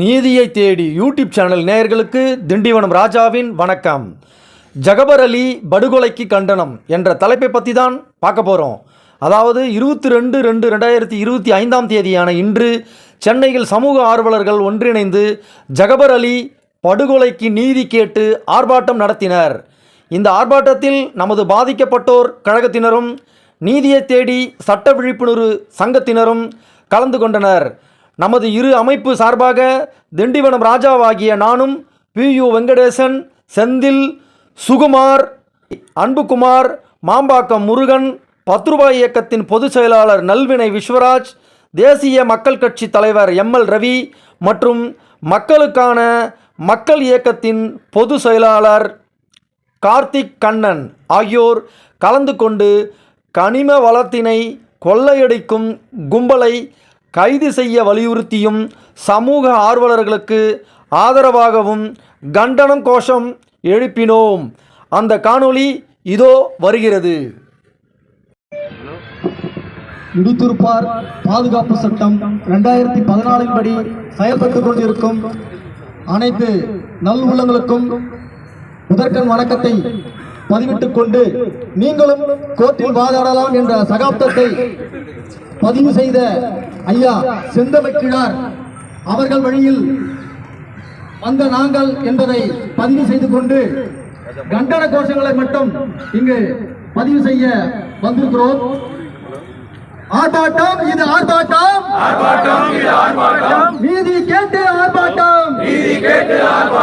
நீதியை தேடி YouTube channel நேயர்களுக்கு திண்டிவனம் ராஜாவின் வணக்கம். ஜகபர் அலி படுகொலைக்கு கண்டனம் என்ற தலைப்பை பற்றி தான் பார்க்க போகிறோம் அதாவது இருபத்தி ரெண்டு ரெண்டு ரெண்டாயிரத்தி இருபத்தி ஐந்தாம் தேதியான இன்று சென்னையில் சமூக ஆர்வலர்கள் ஒன்றிணைந்து ஜகபர் அலி படுகொலைக்கு நீதி கேட்டு ஆர்ப்பாட்டம் நடத்தினர். இந்த ஆர்ப்பாட்டத்தில் நமது பாதிக்கப்பட்டோர் கழகத்தினரும் நீதியை தேடி சட்ட விழிப்புணர்வு சங்கத்தினரும் கலந்து கொண்டனர். நமது இரு அமைப்பு சார்பாக திண்டிவனம் ராஜாவாகிய நானும் பி யு வெங்கடேசன் செந்தில் சுகுமார் அன்புகுமார் மாம்பாக்கம் முருகன் பத்து ரூபாய் இயக்கத்தின் பொதுச் செயலாளர் நல்வினை விஸ்வராஜ் தேசிய மக்கள் கட்சி தலைவர் எம்எல் ரவி மற்றும் மக்களுக்கான மக்கள் இயக்கத்தின் பொது செயலாளர் கார்த்திக் கண்ணன் ஆகியோர் கலந்து கொண்டு கனிம வளத்தினை கொள்ளையடிக்கும் கும்பலை கைது செய்ய வலியுறுத்தியும் சமூக ஆர்வலர்களுக்கு ஆதரவாகவும் கண்டனம் கோஷம் எழுப்பினோம். அந்த காணொளி இதோ வருகிறது. இடுத்துருப்பார் பாதுகாப்பு சட்டம் ரெண்டாயிரத்தி பதினாலின் படி செயல்பட்டு கொண்டிருக்கும் அனைத்து நல் உள்ளங்களுக்கும் முதற்கண் வணக்கத்தை பதிவிட்டுக் கொண்டு நீங்களும் கோர்ட்டில் வாதாடலாம் என்ற சகாப்தத்தை பதிவு செய்த ஐயா செந்தமிழ்கிழார் அவர்கள் வழியில் வந்த நாங்கள் என்பதை பதிவு செய்து கொண்டு கண்டன கோஷங்களை மட்டும் இங்கு பதிவு செய்ய வந்திருக்கிறோம். ஆர்ப்பாட்டம் இது ஆர்ப்பாட்டம். நீதி கேட்டு ஆர்ப்பாட்டம். நீதி கேட்டு ஆர்ப்பாட்டம்.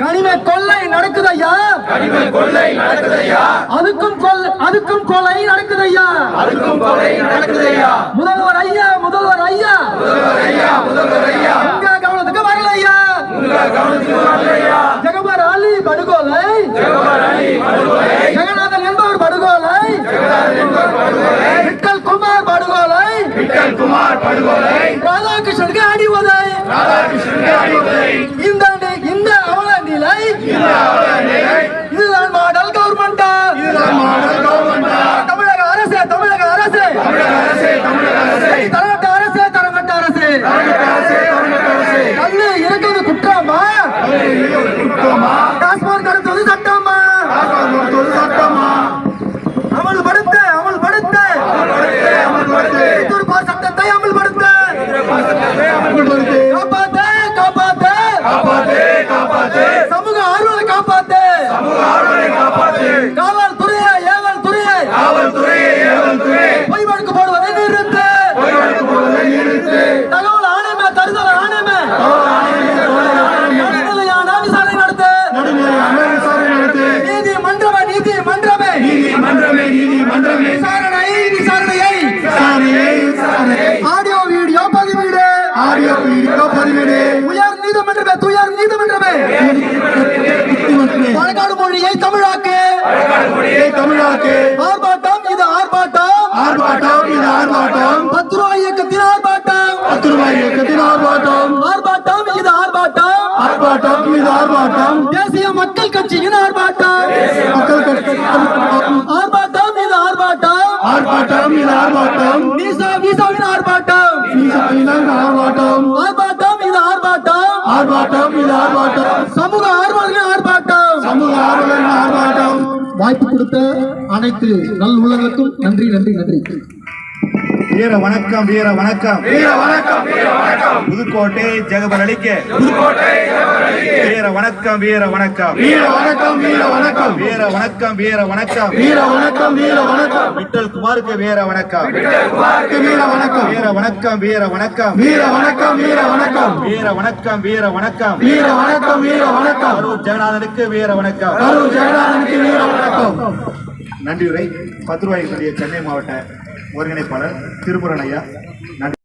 கனிம கொள்ளை நடக்குதையா? கனிம கொள்ளை நடக்குதையா? அதுக்கும் கொள்ளை அதுக்கும் கொலை நடக்குதையா? அதுக்கும் கொலை நடக்குதையா? முதல்வர் ஐயா முதல்வர் ஐயா. முதல்வர் ஐயா முதல்வர் ஐயா. உங்க கவனத்துக்கு வரலையா? உங்க கவனத்துக்கு வரலையா? ஜெகபர் அலி படுகொலை. ஜெகபர் அலி படுகொலை. ஜெகநாதன் என்பவர் படுகொலை. ஜெகநாதன் என்பவர் படுகொலை. விட்டல் குமார் படுகொலை. விட்டல் குமார் படுகொலை. ராதாகிருஷ்ணனுக்கு அடி உதை ராதாகிருஷ்ணனுக்கு அடிவுரை ஆடியோ வீடியோ பதிவிடு உயர் நீதிமன்றமே துயர் நீதிமன்றமே. பாலக்காடு மொழியை தமிழாக்கு. மொழியை தமிழாக்கு. ஆர்ப்பாட்டம் இது ஆர்ப்பாட்டம். ஆர்ப்பாட்டம் இது ஆர்ப்பாட்டம். பத்து ரூபாய் இயக்கத்தின் ஆர்ப்பாட்டம். பத்து ரூபாய் இயக்கத்தின் ஆர்ப்பாட்டம். ஆர்ப்பாட்டம் இது ஆர்ப்பாட்டம். ஆர்ப்பாட்டம் இது ஆர்ப்பாட்டம். தேசிய மக்கள் கட்சியின் ஆர்ப்பாட்டம். மக்கள் கட்சி ஆர்ப்பாட்டம் இது ஆர்ப்பாட்டம். ஆர்ப்பாட்டம் இது ஆர்ப்பாட்டம். வீசா வீசாவின் ஆர்ப்பாட்டம். மீசாவினால் ஆர்ப்பாட்டம். ஆர்ப்பாட்டம் இது ஆர்ப்பாட்டம். ஆர்ப்பாட்டம் இது ஆர்ப்பாட்டம். சமூக ஆர்வலர்கள் ஆர்ப்பாட்டம். சமூக ஆர்வலர் ஆர்ப்பாட்டம். வாய்ப்பு கொடுத்த அனைத்து நல் உள்ளங்களுக்கும் நன்றி நன்றி நன்றி. வீர வணக்கம் வீர வணக்கம் வீர வணக்கம் வீர வணக்கம் புதுக்கோட்டை ஜெகபர் அளிக்க புதுக்கோட்டை வீர வணக்கம் வீர வணக்கம் வீர வணக்கம் வீர வணக்கம் வீர வணக்கம் வீர வணக்கம் வீர வணக்கம் வீர வணக்கம் விட்டல் குமாருக்கு வீர வணக்கம் குமாருக்கு வீர வணக்கம் வீர வணக்கம் வீர வணக்கம் வீர வணக்கம் வீர வணக்கம் வீர வணக்கம் வீர வணக்கம் வீர வணக்கம் வீர வணக்கம் கரூர் ஜெகநாதனுக்கு வீர வணக்கம் கரூர் ஜெகநாதனுக்கு வீர வணக்கம் நன்றி உரை பத்து ரூபாய் சென்னை மாவட்ட ஒருங்கிணைப்பாளர் திருபுரணையா. நன்றி.